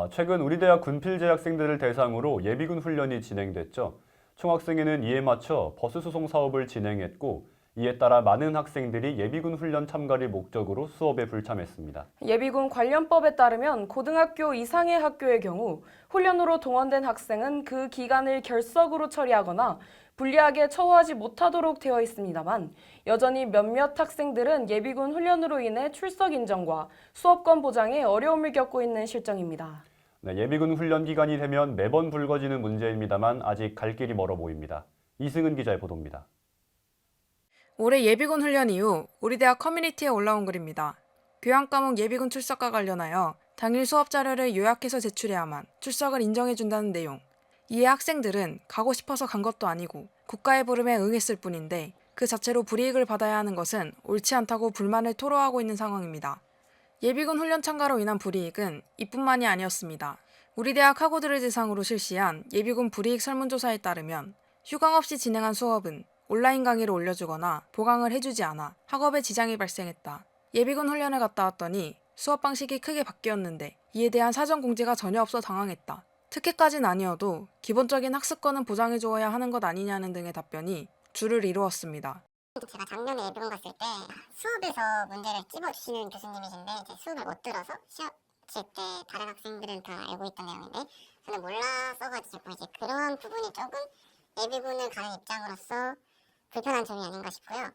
아, 최근 우리 대학 군필제 학생들을 대상으로 예비군 훈련이 진행됐죠. 총학생회는 이에 맞춰 버스 수송 사업을 진행했고 이에 따라 많은 학생들이 예비군 훈련 참가를 목적으로 수업에 불참했습니다. 예비군 관련법에 따르면 고등학교 이상의 학교의 경우 훈련으로 동원된 학생은 그 기간을 결석으로 처리하거나 불리하게 처우하지 못하도록 되어 있습니다만 여전히 몇몇 학생들은 예비군 훈련으로 인해 출석 인정과 수업권 보장에 어려움을 겪고 있는 실정입니다. 네, 예비군 훈련 기간이 되면 매번 불거지는 문제입니다만 아직 갈 길이 멀어 보입니다. 이승은 기자의 보도입니다. 올해 예비군 훈련 이후 우리 대학 커뮤니티에 올라온 글입니다. 교양 과목 예비군 출석과 관련하여 당일 수업 자료를 요약해서 제출해야만 출석을 인정해준다는 내용. 이에 학생들은 가고 싶어서 간 것도 아니고 국가의 부름에 응했을 뿐인데 그 자체로 불이익을 받아야 하는 것은 옳지 않다고 불만을 토로하고 있는 상황입니다. 예비군 훈련 참가로 인한 불이익은 이뿐만이 아니었습니다. 우리 대학 학우들을 대상으로 실시한 예비군 불이익 설문조사에 따르면 휴강 없이 진행한 수업은 온라인 강의를 올려주거나 보강을 해주지 않아 학업에 지장이 발생했다. 예비군 훈련을 갔다 왔더니 수업 방식이 크게 바뀌었는데 이에 대한 사전 공지가 전혀 없어 당황했다. 특혜까진 아니어도 기본적인 학습권은 보장해주어야 하는 것 아니냐는 등의 답변이 줄을 이루었습니다. 제가 작년에 예비군 갔을 때 수업에서 문제를 찝어주시는 교수님이신데 이제 수업을 못 들어서 시합 칠때 다른 학생들은 다 알고 있던 내용인데 저는 몰라서가지고 이제 그러한 부분이 조금 예비군을 가는 입장으로서 불편한 점이 아닌가 싶고요.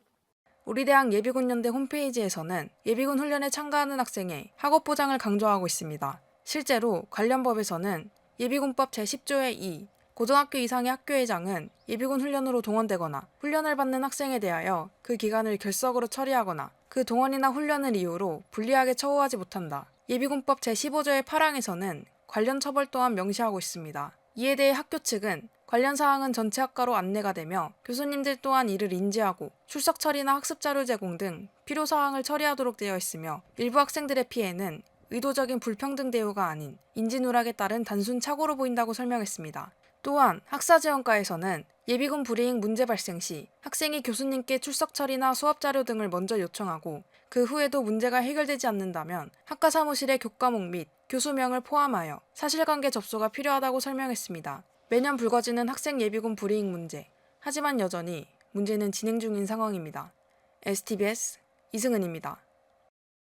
우리 대학 예비군 연대 홈페이지에서는 예비군 훈련에 참가하는 학생의 학업 보장을 강조하고 있습니다. 실제로 관련 법에서는 예비군법 제10조의 2 고등학교 이상의 학교회장은 예비군 훈련으로 동원되거나 훈련을 받는 학생에 대하여 그 기간을 결석으로 처리하거나 그 동원이나 훈련을 이유로 불리하게 처우하지 못한다. 예비군법 제15조의 8항에서는 관련 처벌 또한 명시하고 있습니다. 이에 대해 학교 측은 관련 사항은 전체 학과로 안내가 되며 교수님들 또한 이를 인지하고 출석 처리나 학습 자료 제공 등 필요 사항을 처리하도록 되어 있으며 일부 학생들의 피해는 의도적인 불평등 대우가 아닌 인지 누락에 따른 단순 착오로 보인다고 설명했습니다. 또한 학사지원과에서는 예비군 불이익 문제 발생 시 학생이 교수님께 출석 처리나 수업 자료 등을 먼저 요청하고 그 후에도 문제가 해결되지 않는다면 학과 사무실의 교과목 및 교수명을 포함하여 사실관계 접수가 필요하다고 설명했습니다. 매년 불거지는 학생 예비군 불이익 문제. 하지만 여전히 문제는 진행 중인 상황입니다. STBS 이승은입니다.